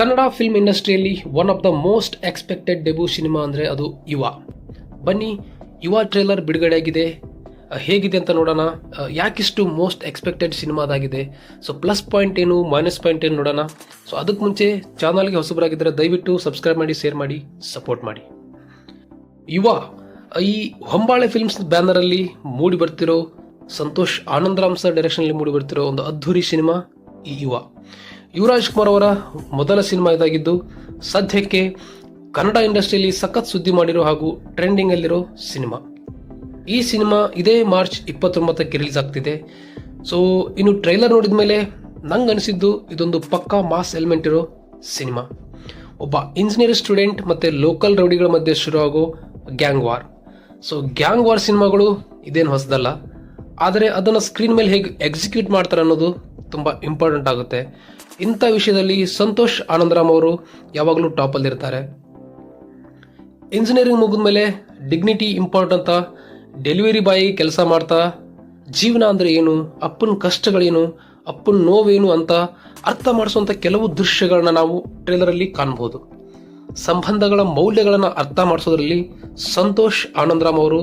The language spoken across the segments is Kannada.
ಕನ್ನಡ ಫಿಲ್ಮ್ ಇಂಡಸ್ಟ್ರಿಯಲ್ಲಿ one of the most expected debut cinema ಅಂದರೆ ಅದು ಯುವ. ಬನ್ನಿ, ಯುವ ಟ್ರೇಲರ್ ಬಿಡುಗಡೆಯಾಗಿದೆ ಹೇಗಿದೆ ಅಂತ ನೋಡೋಣ. ಯಾಕಿಷ್ಟು ಮೋಸ್ಟ್ ಎಕ್ಸ್ಪೆಕ್ಟೆಡ್ ಸಿನಿಮಾದಾಗಿದೆ ಸೊ ಪ್ಲಸ್ ಪಾಯಿಂಟ್ ಏನು ಮೈನಸ್ ಪಾಯಿಂಟ್ ಏನು ನೋಡೋಣ. ಸೊ ಅದಕ್ಕೆ ಮುಂಚೆ ಚಾನಲ್ಗೆ ಹೊಸಬರಾಗಿದ್ದರೆ ದಯವಿಟ್ಟು ಸಬ್ಸ್ಕ್ರೈಬ್ ಮಾಡಿ ಶೇರ್ ಮಾಡಿ ಸಪೋರ್ಟ್ ಮಾಡಿ. ಯುವ, ಈ ಹೊಂಬಾಳೆ ಫಿಲ್ಮ್ಸ್ ಬ್ಯಾನರಲ್ಲಿ ಮೂಡಿ ಬರ್ತಿರೋ ಸಂತೋಷ್ ಆನಂದರಾಮ್ ಸರ್ ಡೈರೆಕ್ಷನಲ್ಲಿ ಮೂಡಿ ಬರ್ತಿರೋ ಒಂದು ಅದ್ಧೂರಿ ಸಿನಿಮಾ ಈ ಯುವ. ಯುವರಾಜ್ ಕುಮಾರ್ ಅವರ ಮೊದಲ ಸಿನಿಮಾ ಇದಾಗಿದ್ದು, ಸದ್ಯಕ್ಕೆ ಕನ್ನಡ ಇಂಡಸ್ಟ್ರಿಯಲ್ಲಿ ಸಖತ್ ಸುದ್ದಿ ಮಾಡಿರೋ ಹಾಗೂ ಟ್ರೆಂಡಿಂಗ್ ಅಲ್ಲಿರೋ ಸಿನಿಮಾ. ಈ ಸಿನಿಮಾ ಇದೇ ಮಾರ್ಚ್ ಇಪ್ಪತ್ತೊಂಬತ್ತಕ್ಕೆ ರಿಲೀಸ್ ಆಗ್ತಿದೆ. ಸೊ ಇನ್ನು ಟ್ರೈಲರ್ ನೋಡಿದ ಮೇಲೆ ನಂಗೆ ಅನಿಸಿದ್ದು ಇದೊಂದು ಪಕ್ಕಾ ಮಾಸ್ ಎಲಿಮೆಂಟ್ ಇರೋ ಸಿನಿಮಾ. ಒಬ್ಬ ಇಂಜಿನಿಯರ್ ಸ್ಟೂಡೆಂಟ್ ಮತ್ತೆ ಲೋಕಲ್ ರೌಡಿಗಳ ಮಧ್ಯೆ ಶುರುವಾಗೋ gang war so gang war ಸಿನಿಮಾಗಳು ಇದೇನು ಹೊಸದಲ್ಲ. ಆದರೆ ಅದನ್ನು ಸ್ಕ್ರೀನ್ ಮೇಲೆ ಹೇಗೆ ಎಕ್ಸಿಕ್ಯೂಟ್ ಮಾಡ್ತಾರೆ ಅನ್ನೋದು ತುಂಬ ಇಂಪಾರ್ಟೆಂಟ್ ಆಗುತ್ತೆ. ಇಂಥ ವಿಷಯದಲ್ಲಿ ಸಂತೋಷ್ ಆನಂದರಾಮ್ ಅವರು ಯಾವಾಗಲೂ ಟಾಪಲ್ಲಿರ್ತಾರೆ ಇಂಜಿನಿಯರಿಂಗ್ ಮುಗಿದ ಮೇಲೆ ಡಿಗ್ನಿಟಿ ಇಂಪಾರ್ಟೆಂಟ್ ಅಂತ ಡೆಲಿವರಿ ಬಾಯಿ ಕೆಲಸ ಮಾಡ್ತಾ, ಜೀವನ ಅಂದರೆ ಏನು, ಅಪ್ಪನ ಕಷ್ಟಗಳೇನು, ಅಪ್ಪನ ನೋವೇನು ಅಂತ ಅರ್ಥ ಮಾಡಿಸುವಂಥ ಕೆಲವು ದೃಶ್ಯಗಳನ್ನ ನಾವು ಟ್ರೇಲರಲ್ಲಿ ಕಾಣ್ಬೋದು. ಸಂಬಂಧಗಳ ಮೌಲ್ಯಗಳನ್ನು ಅರ್ಥ ಮಾಡಿಸೋದ್ರಲ್ಲಿ ಸಂತೋಷ್ ಆನಂದರಾಮ್ ಅವರು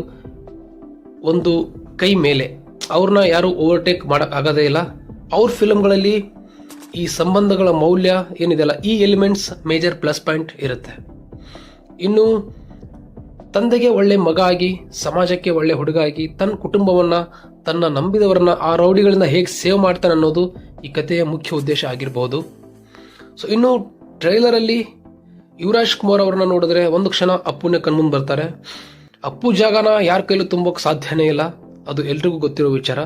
ಒಂದು ಕೈ ಮೇಲೆ. ಅವ್ರನ್ನ ಯಾರು ಓವರ್ಟೇಕ್ ಮಾಡೋಕ್ಕಾಗೋದೇ ಇಲ್ಲ. ಅವ್ರ ಫಿಲ್ಮ್ಗಳಲ್ಲಿ ಈ ಸಂಬಂಧಗಳ ಮೌಲ್ಯ ಏನಿದೆಯಲ್ಲ, ಈ ಎಲಿಮೆಂಟ್ಸ್ ಮೇಜರ್ ಪ್ಲಸ್ ಪಾಯಿಂಟ್ ಇರುತ್ತೆ. ಇನ್ನು, ತಂದೆಗೆ ಒಳ್ಳೆ ಮಗ ಆಗಿ ಸಮಾಜಕ್ಕೆ ಒಳ್ಳೆ ಹುಡುಗ ಆಗಿ ತನ್ನ ಕುಟುಂಬವನ್ನ, ತನ್ನ ನಂಬಿದವರನ್ನ, ಆ ರೌಡಿಗಳಿಂದ ಹೇಗೆ ಸೇವ್ ಮಾಡ್ತಾನೆ ಅನ್ನೋದು ಈ ಕಥೆಯ ಮುಖ್ಯ ಉದ್ದೇಶ ಆಗಿರಬಹುದು ಸೊ ಇನ್ನು ಟ್ರೈಲರಲ್ಲಿ ಯುವರಾಜ್ ಕುಮಾರ್ ಅವರನ್ನ ನೋಡಿದ್ರೆ ಒಂದು ಕ್ಷಣ ಅಪ್ಪುನೇ ಕಣ್ಮುಂದ್ ಬರ್ತಾರೆ. ಅಪ್ಪು ಜಾಗನ ಯಾರ ಕೈಲೂ ತುಂಬೋಕೆ ಸಾಧ್ಯನೇ ಇಲ್ಲ. ಅದು ಎಲ್ರಿಗೂ ಗೊತ್ತಿರೋ ವಿಚಾರ.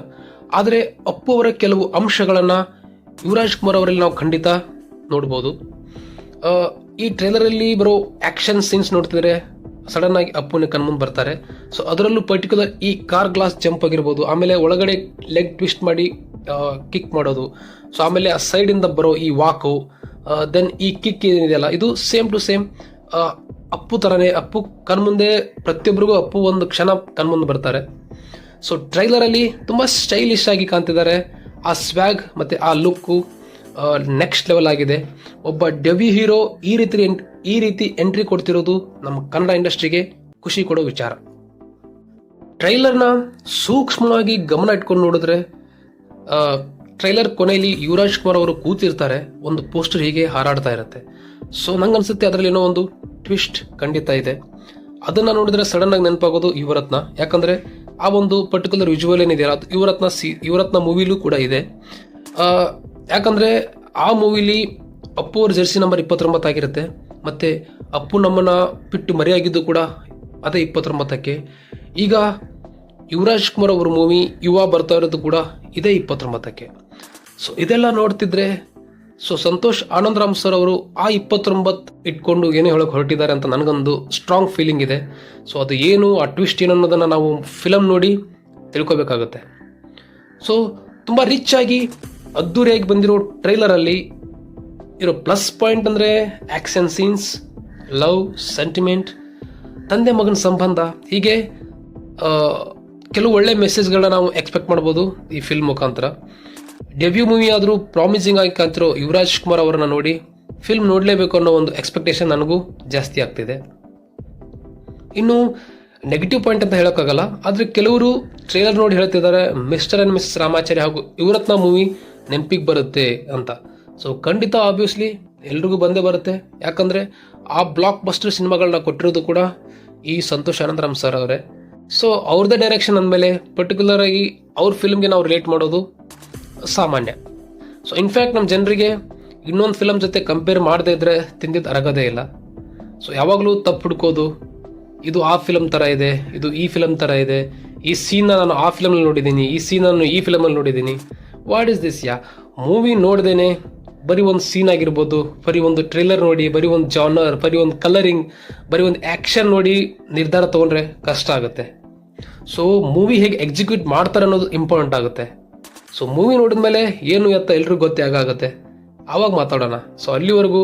ಆದರೆ ಅಪ್ಪು ಅವರ ಕೆಲವು ಅಂಶಗಳನ್ನ ಯುವರಾಜ್ ಕುಮಾರ್ ಅವರಲ್ಲಿ ನಾವು ಖಂಡಿತ ನೋಡ್ಬೋದು. ಈ ಟ್ರೇಲರಲ್ಲಿ ಬರೋ ಆ್ಯಕ್ಷನ್ ಸೀನ್ಸ್ ನೋಡ್ತಿದ್ರೆ ಸಡನ್ ಆಗಿ ಅಪ್ಪುನ ಕಣ್ಮುಂದ್ ಬರ್ತಾರೆ. ಸೊ ಅದರಲ್ಲೂ ಪರ್ಟಿಕ್ಯುಲರ್ ಈ ಕಾರ್ ಗ್ಲಾಸ್ ಜಂಪ್ ಆಗಿರ್ಬೋದು, ಆಮೇಲೆ ಒಳಗಡೆ ಲೆಗ್ ಟ್ವಿಸ್ಟ್ ಮಾಡಿ ಕಿಕ್ ಮಾಡೋದು. ಸೊ ಆಮೇಲೆ ಆ ಸೈಡಿಂದ ಬರೋ ಈ ವಾಕು ದೆನ್ ಈ ಕಿಕ್ ಏನಿದೆಯಲ್ಲ, ಇದು ಸೇಮ್ ಟು ಸೇಮ್ ಅಪ್ಪು ಥರನೇ ಅಪ್ಪು ಕಣ್ಮುಂದೆ ಪ್ರತಿಯೊಬ್ಬರಿಗೂ ಅಪ್ಪು ಒಂದು ಕ್ಷಣ ಕಣ್ಮುಂದೆ ಬರ್ತಾರೆ. ಸೊ ಟ್ರೈಲರಲ್ಲಿ ತುಂಬ ಸ್ಟೈಲಿಶ್ ಆಗಿ ಕಾಣ್ತಿದ್ದಾರೆ. ಆ ಸ್ವ್ಯಾಗ್ ಮತ್ತು ಆ ಲುಕ್ಕು ನೆಕ್ಸ್ಟ್ ಲೆವೆಲ್ ಆಗಿದೆ. ಒಬ್ಬ ಡೆವಿ ಹೀರೋ ಈ ರೀತಿ ಈ ರೀತಿ ಎಂಟ್ರಿ ಕೊಡ್ತಿರೋದು ನಮ್ಮ ಕನ್ನಡ ಇಂಡಸ್ಟ್ರಿಗೆ ಖುಷಿ ಕೊಡೋ ವಿಚಾರ. ಟ್ರೈಲರ್ನ ಸೂಕ್ಷ್ಮವಾಗಿ ಗಮನ ಇಟ್ಕೊಂಡು ನೋಡಿದ್ರೆ ಟ್ರೈಲರ್ ಕೊನೆಯಲ್ಲಿ ಯುವರಾಜ್ ಕುಮಾರ್ ಅವರು ಕೂತಿರ್ತಾರೆ, ಒಂದು ಪೋಸ್ಟರ್ ಹೀಗೆ ಹಾರಾಡ್ತಾ ಇರುತ್ತೆ. ಸೊ ಅನಿಸುತ್ತೆ ಅದರಲ್ಲಿ ಏನೋ ಒಂದು ಟ್ವಿಸ್ಟ್ ಖಂಡಿತ ಇದೆ. ಅದನ್ನು ನೋಡಿದ್ರೆ ಸಡನ್ ಆಗಿ ನೆನಪಾಗೋದು ಯುವರತ್ನ. ಯಾಕಂದ್ರೆ ಆ ಒಂದು ಪರ್ಟಿಕ್ಯುಲರ್ ವಿಜುವಲ್ ಏನಿದೆಯಲ್ಲ ಅದು ಯುವರತ್ನ ಸಿ, ಯುವರತ್ನ ಮೂವಿಲೂ ಕೂಡ ಇದೆ. ಯಾಕಂದರೆ ಆ ಮೂವಿಲಿ ಅಪ್ಪು ಅವ್ರ ಜರ್ಸಿ ನಂಬರ್ ಇಪ್ಪತ್ತೊಂಬತ್ತಾಗಿರುತ್ತೆ ಮತ್ತೆ ಅಪ್ಪು ನಮ್ಮನ್ನ ಬಿಟ್ಟು ಮರೆಯಾಗಿದ್ದು ಕೂಡ ಅದೇ ಇಪ್ಪತ್ತೊಂಬತ್ತಕ್ಕೆ. ಈಗ ಯುವರಾಜ್ ಕುಮಾರ್ ಅವ್ರ ಮೂವಿ ಯುವ ಬರ್ತಾ ಇರೋದು ಕೂಡ ಇದೇ ಇಪ್ಪತ್ತೊಂಬತ್ತಕ್ಕೆ. ಸೊ ಇದೆಲ್ಲ ನೋಡ್ತಿದ್ರೆ ಸೊ ಸಂತೋಷ್ ಆನಂದ್ ರಾಮ್ ಸರ್ ಅವರು ಆ ಇಪ್ಪತ್ತೊಂಬತ್ತು ಇಟ್ಕೊಂಡು ಏನೇ ಹೇಳೋಕೆ ಹೊರಟಿದ್ದಾರೆ ಅಂತ ನನಗೊಂದು ಸ್ಟ್ರಾಂಗ್ ಫೀಲಿಂಗ್ ಇದೆ. ಸೊ ಅದು ಏನು, ಆ ಟ್ವಿಸ್ಟ್ ಏನು ಅನ್ನೋದನ್ನು ನಾವು ಫಿಲಮ್ ನೋಡಿ ತಿಳ್ಕೊಬೇಕಾಗುತ್ತೆ. ಸೊ ತುಂಬ ರಿಚ್ ಆಗಿ ಅದ್ದೂರಿಯಾಗಿ ಬಂದಿರೋ ಟ್ರೈಲರಲ್ಲಿ ಇರೋ ಪ್ಲಸ್ ಪಾಯಿಂಟ್ ಅಂದರೆ ಆ್ಯಕ್ಷನ್ ಸೀನ್ಸ್ ಲವ್ ಸೆಂಟಿಮೆಂಟ್ ತಂದೆ ಮಗನ ಸಂಬಂಧ, ಹೀಗೆ ಕೆಲವು ಒಳ್ಳೆ ಮೆಸೇಜ್ಗಳನ್ನ ನಾವು ಎಕ್ಸ್ಪೆಕ್ಟ್ ಮಾಡ್ಬೋದು ಈ ಫಿಲ್ಮ್ ಮುಖಾಂತರ. ಡೆಬ್ಯೂ ಮೂವಿ ಆದರೂ ಪ್ರಾಮಿಸಿಂಗ್ ಆಗಿ ಕಾಣ್ತಿರೋ ಯುವರಾಜ್ ಕುಮಾರ್ ಅವರನ್ನ ನೋಡಿ ಫಿಲ್ಮ್ ನೋಡಲೇಬೇಕು ಅನ್ನೋ ಒಂದು ಎಕ್ಸ್ಪೆಕ್ಟೇಷನ್ ನನಗೂ ಜಾಸ್ತಿ ಆಗ್ತಿದೆ. ಇನ್ನು ನೆಗೆಟಿವ್ ಪಾಯಿಂಟ್ ಅಂತ ಹೇಳೋಕ್ಕಾಗಲ್ಲ, ಆದರೆ ಕೆಲವರು ಟ್ರೇಲರ್ ನೋಡಿ ಹೇಳ್ತಿದ್ದಾರೆ ಮಿಸ್ಟರ್ ಆ್ಯಂಡ್ ಮಿಸ್ ರಾಮಾಚಾರ್ಯ ಹಾಗೂ ಯುವರತ್ನ ಮೂವಿ ನೆನಪಿಗೆ ಬರುತ್ತೆ ಅಂತ. ಸೊ ಖಂಡಿತ ಆಬ್ವಿಯಸ್ಲಿ ಎಲ್ರಿಗೂ ಬಂದೇ ಬರುತ್ತೆ. ಯಾಕಂದರೆ ಆ ಬ್ಲಾಕ್ ಬಸ್ಟರ್ ಸಿನಿಮಾಗಳನ್ನ ಕೊಟ್ಟಿರೋದು ಕೂಡ ಈ ಸಂತೋಷ್ ಆನಂದರಾಮ್ ಸರ್ ಅವರೇ. ಸೊ ಅವ್ರದ್ದೇ ಡೈರೆಕ್ಷನ್ ಅಂದಮೇಲೆ ಪರ್ಟಿಕ್ಯುಲರ್ ಆಗಿ ಅವ್ರ ಫಿಲ್ಮ್ಗೆ ನಾವು ರಿಲೇಟ್ ಮಾಡೋದು ಸಾಮಾನ್ಯ. ಸೊ ಇನ್ಫ್ಯಾಕ್ಟ್ ನಮ್ಮ ಜನರಿಗೆ ಇನ್ನೊಂದು ಫಿಲಮ್ ಜೊತೆ ಕಂಪೇರ್ ಮಾಡದೇ ಇದ್ರೆ ತಿಂದಿದ್ದು ಅರಗೋದೇ ಇಲ್ಲ. ಸೊ ಯಾವಾಗಲೂ ತಪ್ಪು ಹುಡ್ಕೋದು, ಇದು ಆ ಫಿಲಮ್ ಥರ ಇದೆ, ಇದು ಈ ಫಿಲಮ್ ಥರ ಇದೆ, ಈ ಸೀನ್ನ ನಾನು ಆ ಫಿಲಮಲ್ಲಿ ನೋಡಿದ್ದೀನಿ, ಈ ಸೀನ್ ನಾನು ಈ ಫಿಲಮಲ್ಲಿ ನೋಡಿದ್ದೀನಿ. What is this yeah movie ನೋಡ್ದೇನೆ ಬರೀ ಒಂದು ಸೀನ್ ಆಗಿರ್ಬೋದು, ಬರೀ ಒಂದು ಟ್ರೇಲರ್ ನೋಡಿ, ಬರೀ ಒಂದು ಜಾನರ್ ಬರೀ ಒಂದು ಕಲರಿಂಗ್ ಬರೀ ಒಂದು ಆ್ಯಕ್ಷನ್ ನೋಡಿ ನಿರ್ಧಾರ ತೊಗೊಂಡ್ರೆ ಕಷ್ಟ ಆಗುತ್ತೆ. ಸೊ ಮೂವಿ ಹೇಗೆ ಎಕ್ಸಿಕ್ಯೂಟ್ ಮಾಡ್ತಾರೆ ಅನ್ನೋದು ಇಂಪಾರ್ಟೆಂಟ್ ಆಗುತ್ತೆ. ಸೊ ಮೂವಿ ನೋಡಿದ ಮೇಲೆ ಏನು ಎತ್ತ ಎಲ್ರಿಗೂ ಗೊತ್ತೇ ಆಗುತ್ತೆ ಆವಾಗ ಮಾತಾಡೋಣ. ಸೊ ಅಲ್ಲಿವರೆಗೂ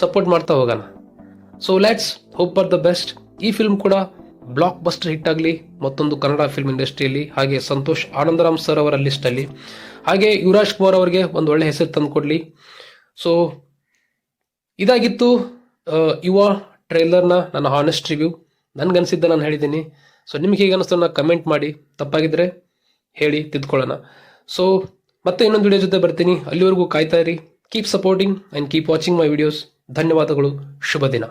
ಸಪೋರ್ಟ್ ಮಾಡ್ತಾ ಹೋಗೋಣ. So let's hope for the best ಈ ಫಿಲ್ಮ್ ಕೂಡ ಬ್ಲಾಕ್ ಬಸ್ಟರ್ ಹಿಟ್ ಆಗಲಿ, ಮತ್ತೊಂದು ಕನ್ನಡ ಫಿಲ್ಮ್ ಇಂಡಸ್ಟ್ರಿಯಲ್ಲಿ ಹಾಗೆ ಸಂತೋಷ್ ಆನಂದರಾಮ್ ಸರ್ ಅವರ ಲಿಸ್ಟಲ್ಲಿ ಹಾಗೆ ಯುವರಾಜ್ ಕುಮಾರ್ ಅವರಿಗೆ ಒಂದು ಒಳ್ಳೆ ಹೆಸರು ತಂದುಕೊಡ್ಲಿ ಸೊ ಇದಾಗಿತ್ತು ಯುವ ಟ್ರೈಲರ್ನ ನನ್ನ ಹಾನೆಸ್ಟ್ ರಿವ್ಯೂ ನನಗನ್ಸಿದ್ದ ನಾನು ಹೇಳಿದ್ದೀನಿ. ಸೊ ನಿಮ್ಗೆ ಹೇಗೆ ಅನಿಸ್ತು ನಾನು ಕಮೆಂಟ್ ಮಾಡಿ. ತಪ್ಪಾಗಿದ್ರೆ ಹೇಳಿ, ತಿದ್ಕೊಳ್ಳೋಣ. ಸೊ ಮತ್ತೆ ಇನ್ನೊಂದು ವಿಡಿಯೋ ಜೊತೆ ಬರ್ತೀನಿ. ಅಲ್ಲಿವರೆಗೂ ಕಾಯ್ತಾ ಇರಿ. Keep supporting and keep watching my videos ಧನ್ಯವಾದಗಳು. ಶುಭ ದಿನ.